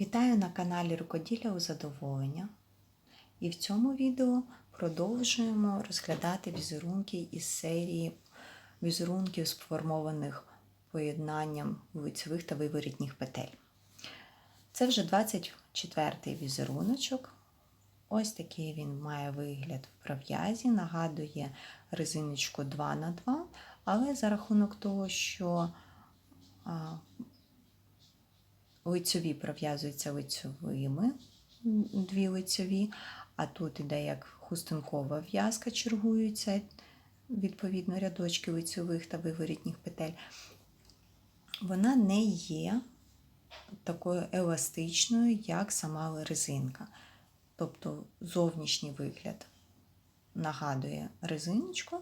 Вітаю на каналі Рукоділля у задоволення. І в цьому відео продовжуємо розглядати візерунки із серії візерунків, сформованих поєднанням лицевих та виворітніх петель. Це вже 24-й візеруночок. Ось такий він має вигляд в пров'язі, нагадує резиночку 2х2, але за рахунок того, що лицьові пров'язуються лицьовими, дві лицьові, а тут іде як хустинкова в'язка, чергуються відповідно рядочки лицьових та виворітніх петель. Вона не є такою еластичною, як сама резинка. Тобто зовнішній вигляд нагадує резиночку,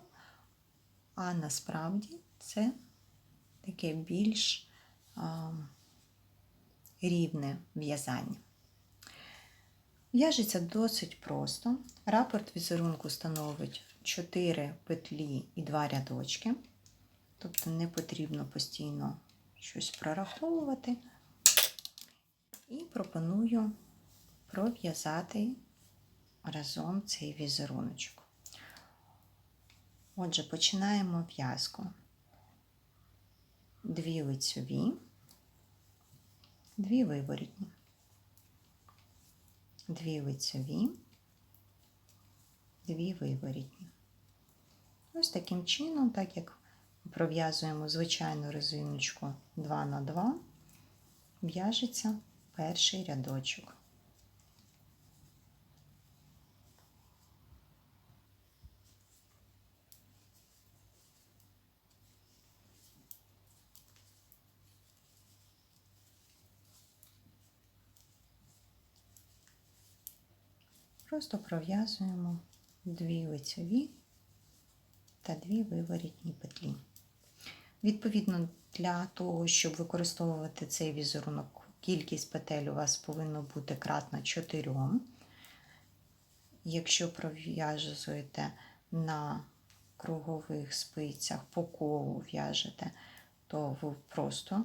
а насправді це таке більш а, рівне в'язання. В'яжеться досить просто. Рапорт візерунку становить 4 петлі і 2 рядочки, тобто не потрібно постійно щось прораховувати. І пропоную пров'язати разом цей візеруночок. Отже, починаємо в'язку. Дві лицьові, дві виворітні, дві лицеві, дві виворітні. Ось таким чином, так як пров'язуємо звичайну резиночку 2 на 2, в'яжеться перший рядочок. Просто пров'язуємо дві лицеві та дві виворітні петлі. Відповідно, для того, щоб використовувати цей візерунок, кількість петель у вас повинно бути кратна 4. Якщо пров'язуєте на кругових спицях по колу в'яжете, то ви просто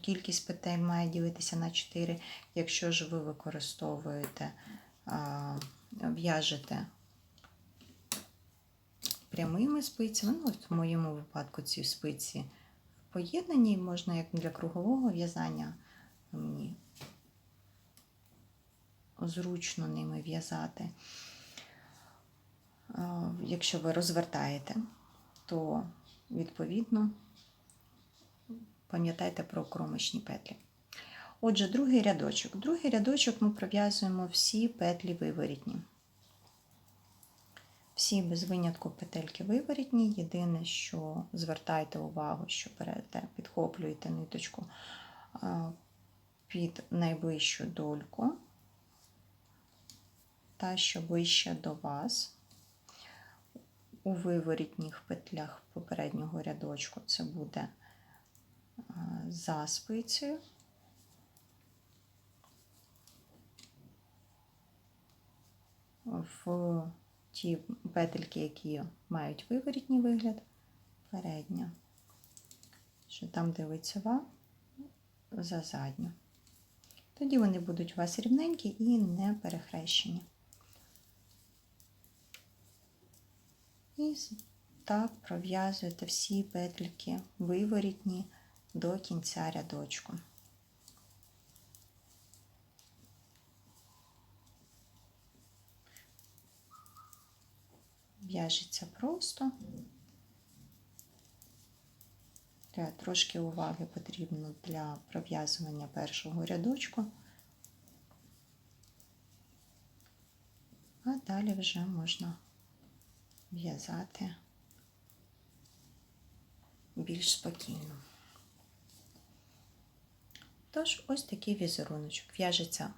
кількість петель має ділитися на 4. Якщо ж ви використовуєте, в'яжете прямими спицями, ну, в моєму випадку ці спиці поєднані, можна як для кругового в'язання мені зручно ними в'язати. Якщо ви розвертаєте, то відповідно пам'ятайте про кромочні петлі. Отже, другий рядочок. Другий рядочок ми пров'язуємо всі петлі виворітні. Всі без винятку петельки виворітні. Єдине, що звертайте увагу, що берете, підхоплюєте ниточку під найближчу дольку, та що ближче до вас. У виворітніх петлях попереднього рядочку це буде за спицею. В ті петельки, які мають виворітній вигляд, передня, що там де лицева, за задню. Тоді вони будуть у вас рівненькі і не перехрещені. І так пров'язуєте всі петельки виворітні до кінця рядочку. В'яжеться просто. Трошки уваги потрібно для пров'язування першого рядочку, а далі вже можна в'язати більш спокійно. Тож, ось такий візеруночок. В'яжеться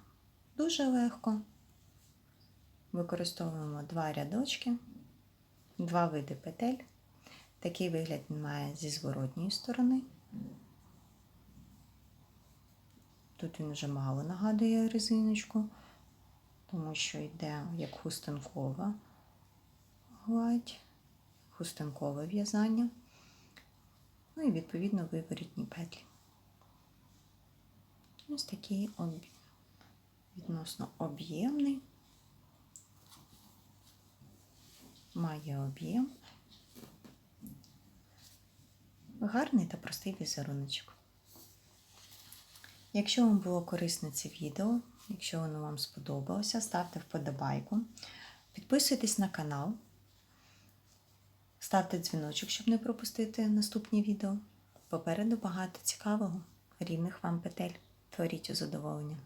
дуже легко. Використовуємо два рядочки, два види петель. Такий вигляд він має зі зворотньої сторони. Тут він вже мало нагадує резиночку, тому що йде як хустинкова гладь, хустинкове в'язання, ну і відповідно виворітні петлі. Ось такий відносно об'ємний. Має об'єм. Гарний та простий візеруночок. Якщо вам було корисне це відео, якщо воно вам сподобалося, ставте вподобайку, підписуйтесь на канал, ставте дзвіночок, щоб не пропустити наступні відео. Попереду багато цікавого, рівних вам петель. Творіть у задоволення.